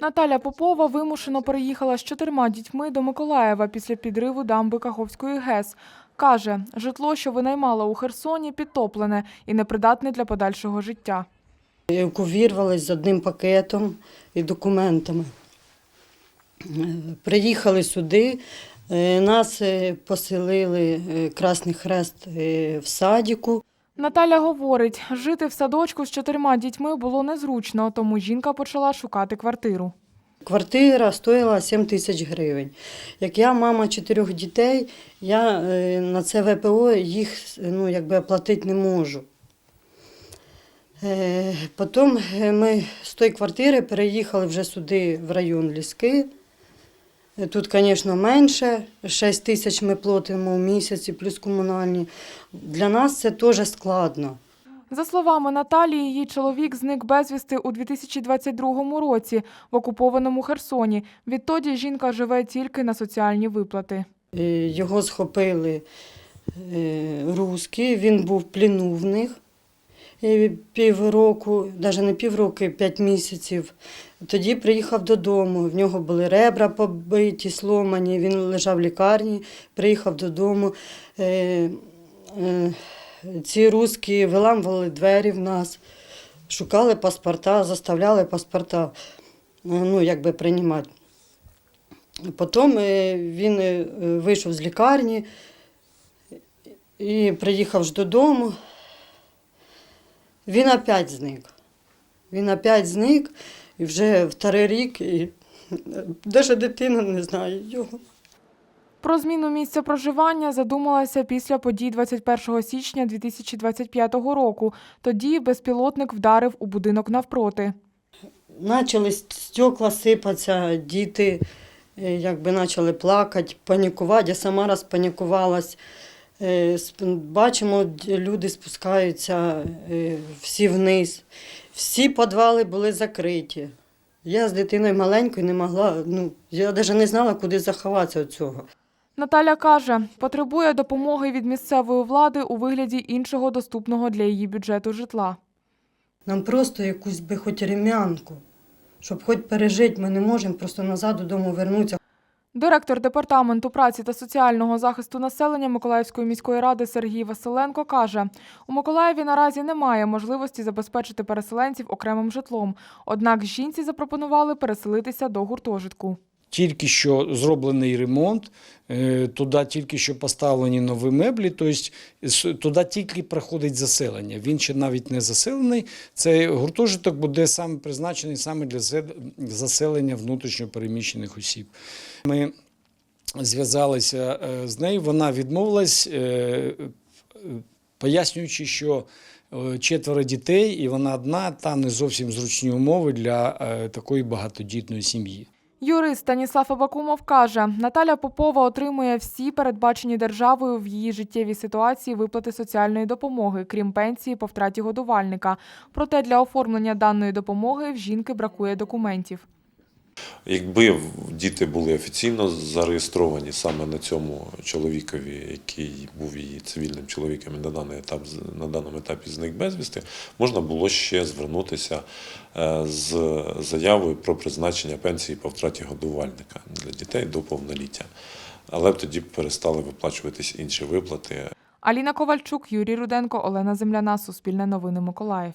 Наталя Попова вимушено переїхала з чотирма дітьми до Миколаєва після підриву дамби Каховської ГЕС. Каже, житло, що винаймала у Херсоні, підтоплене і непридатне для подальшого життя. Евакуювалися з одним пакетом і документами. Приїхали сюди, е, нас е, поселили е, Красний Хрест в садіку. Наталя говорить, жити в садочку з чотирма дітьми було незручно, тому жінка почала шукати квартиру. Квартира стоїла 7 тисяч гривень. Як я мама чотирьох дітей, я е, на це ВПО їх ну, якби оплатити не можу. Е, Потім е, ми з тої квартири переїхали вже сюди, в район Ліски. Тут, звісно, менше. 6 тисяч ми платимо в місяці, плюс комунальні. Для нас це теж складно. За словами Наталі, її чоловік зник безвісти у 2022 році в окупованому Херсоні. Відтоді жінка живе тільки на соціальні виплати. Е, Його схопили е, русські, він був в пліну в них півроку, навіть не півроку, п'ять місяців. Тоді приїхав додому. В нього були ребра побиті, сломані, він лежав в лікарні, приїхав додому. Е, е, Ці русські виламували двері в нас, шукали паспорта, заставляли паспорта ну, якби приймати. Потім е, він е, вийшов з лікарні і приїхав ж додому. Він опять зник. Він опять зник і вже вторий рік, і навіть дитина не знає його. Про зміну місця проживання задумалася після подій 21 січня 2025 року. Тоді безпілотник вдарив у будинок навпроти. Почали стекла сипатися, діти е, якби почали плакати, панікувати. Я сама раз панікувалась. Сп- Бачимо, люди спускаються е, всі вниз. Всі підвали були закриті. Я з дитиною маленькою не могла, ну, я навіть не знала, куди заховатися від цього. Наталя каже, потребує допомоги від місцевої влади у вигляді іншого доступного для її бюджету житла. Нам просто якусь би хоч рем'янку, щоб хоч пережити, ми не можемо просто назад додому вернутися. Директор департаменту праці та соціального захисту населення Миколаївської міської ради Сергій Василенко каже, у Миколаєві наразі немає можливості забезпечити переселенців окремим житлом. Однак жінці запропонували переселитися до гуртожитку. Тільки що зроблений ремонт, е, туди тільки що поставлені нові меблі, тобто туди тільки приходить заселення. Він ще навіть не заселений. Цей гуртожиток буде саме призначений саме для заселення внутрішньопереміщених осіб. Ми зв'язалися е, з нею, вона відмовилась, е, пояснюючи, що четверо дітей, і вона одна, та не зовсім зручні умови для такої багатодітної сім'ї. Юрист Станіслав Абакумов каже, Наталя Попова отримує всі передбачені державою в її життєвій ситуації виплати соціальної допомоги, крім пенсії по втраті годувальника. Проте для оформлення даної допомоги в жінки бракує документів. Якби діти були офіційно зареєстровані саме на цьому чоловікові, який був її цивільним чоловіком і на даний етап на даному етапі зник безвісти, можна було ще звернутися е, з заявою про призначення пенсії по втраті годувальника для дітей до повноліття. Але б тоді перестали виплачуватись інші виплати. Аліна Ковальчук, Юрій Руденко, Олена Земляна, Суспільне новини Миколаїв.